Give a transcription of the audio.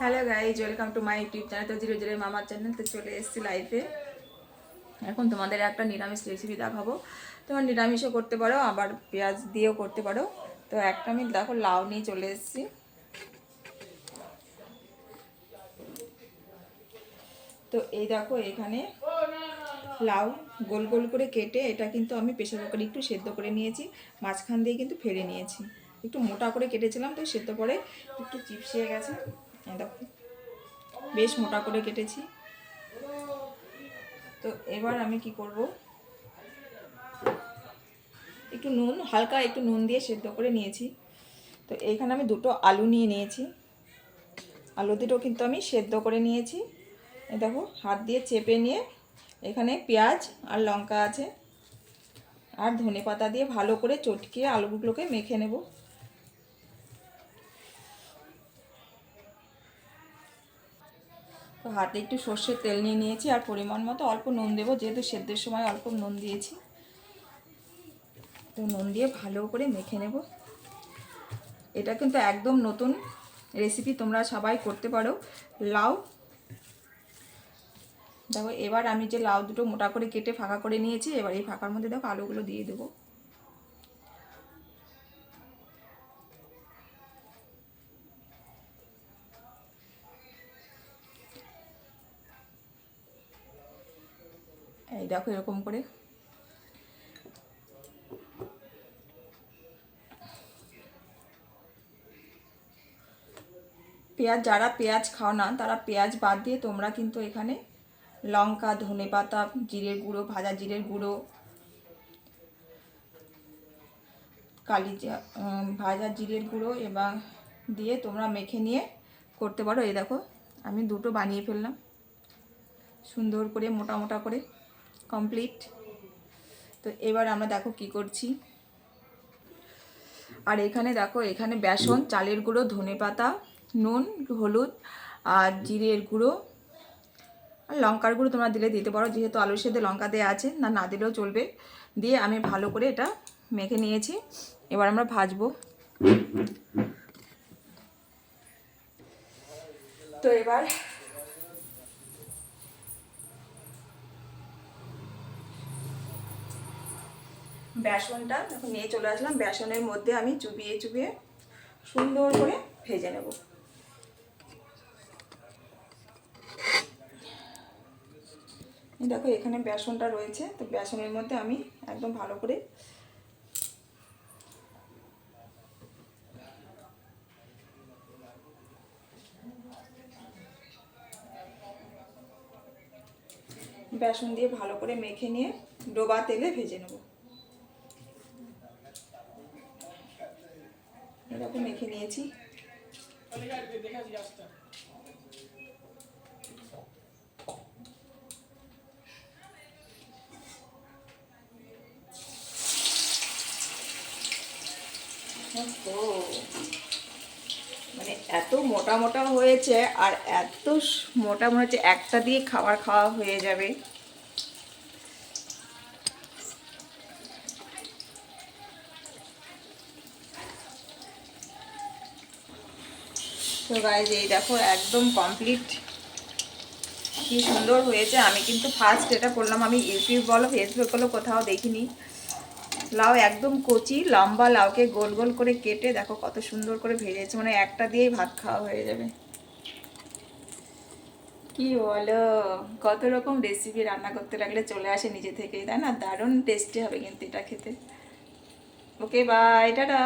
Hello guys, welcome to my YouTube channel. তো zero zero মামার channel, তো চলে এসেছি লাইফে এখন তোমাদের একটা নিরামিষ রেসিপি দেখাবো। তোমার নিরামিষও করতে পারো, আবার পেঁয়াজ দিয়েও করতে পারো। তো একটা আমি দেখো লাউ নিয়ে চলে এসেছি। তো এই দেখো এখানে লাউ গোল গোল করে কেটে, এটা কিন্তু আমি প্রেশার কুকারে একটু সেদ্ধ করে নিয়েছি। মাঝখান দিয়ে কিন্তু ফেলে নিয়েছি। একটু মোটা করে কেটেছিলাম, তো সেদ্ধ পরে একটু চিপসিয়ে গেছে। দেখো, বেশ মোটা করে কেটেছি। তো এবার আমি কি করব? একটু নুন, হালকা একটু নুন দিয়ে সেদ্ধ করে নিয়েছি। তো এইখানে আমি দুটো আলু নিয়ে নিয়েছি। আলু দুটো কিন্তু আমি সেদ্ধ করে নিয়েছি। দেখো, হাত দিয়ে চেপে নিয়ে এখানে পেঁয়াজ আর লঙ্কা আছে। আর ধনে পাতা দিয়ে ভালো করে চটকিয়ে আলুগুলোকে মেখে নেব। তো হাতে একটু সর্ষের তেল নিয়ে নিয়েছি, আর পরিমাণ মতো অল্প নুন দেবো, যেহেতু সেদ্ধের সময় অল্প নুন দিয়েছি। তো নুন দিয়ে ভালো করে মেখে নেব। এটা কিন্তু একদম নতুন রেসিপি তোমরা সবাই করতে পারো। লাউ, দেখো এবার আমি যে লাউ দুটো মোটা করে কেটে ফাঁকা করে নিয়েছি, এবার এই ফাঁকার মধ্যে দেখো আলুগুলো দিয়ে দেবো। এই দেখো এরকম করে। পেঁয়াজ, যারা পেঁয়াজ খাও না, তারা পেঁয়াজ বাদ দিয়ে তোমরা কিন্তু এখানে লঙ্কা, ধনে পাতা, জিরের গুঁড়ো, ভাজা জিরের গুঁড়ো, কালি ভাজা জিরের গুঁড়ো এবং দিয়ে তোমরা মেখে নিয়ে করতে পারো। এই দেখো, আমি দুটো বানিয়ে ফেললাম। সুন্দর করে, মোটা মোটা করে। কমপ্লিট। তো এবার আমরা দেখো কি করছি। আর এখানে দেখো, এখানে বেসন, চালের গুঁড়ো, ধনে পাতা, নুন, হলুদ আর জিরের গুঁড়ো। আর লঙ্কার গুঁড়ো তোমরা দিলে দিতে পারো, যেহেতু আলুর সাথে লঙ্কা দেওয়া আছে, না না দিলেও চলবে। দিয়ে আমি ভালো করে এটা মেখে নিয়েছি। এবার আমরা ভাজবো। তো এবার বেসনটা এখন নিয়ে চলে আসলাম। বেসনের মধ্যে আমি চুবিয়ে চুবিয়ে সুন্দর করে ভেজে নেব। দেখো, এখানে বেসনটা রয়েছে। তো বেসনের মধ্যে আমি একদম ভালো করে বেসন দিয়ে ভালো করে মেখে নিয়ে ডোবা তেলে ভেজে নেব। এরকম মেখে নিয়েছি। মানে এত মোটা মোটা হয়েছে আর এত মোটা মনে হচ্ছে একটা দিয়ে খাবার খাওয়া হয়ে যাবে। তো গাইজ এই দেখো, একদম কমপ্লিট কি সুন্দর হয়েছে। আমি কিন্তু ফার্স্ট এটা করলাম। আমি ইউটিউব বলো ফেসবুক বলো, কোথাও দেখিনি। লাউ একদম কচি, লম্বা লাউকে গোল গোল করে কেটে দেখো কত সুন্দর করে ভেজেছে। মানে একটা দিয়েই ভাত খাওয়া হয়ে যাবে। কি বলো? কত রকম রেসিপি রান্না করতে লাগলে চলে আসে নিজে থেকেই, তাই না? দারুণ টেস্টি হবে কিন্তু এটা খেতে। Okay bye tata.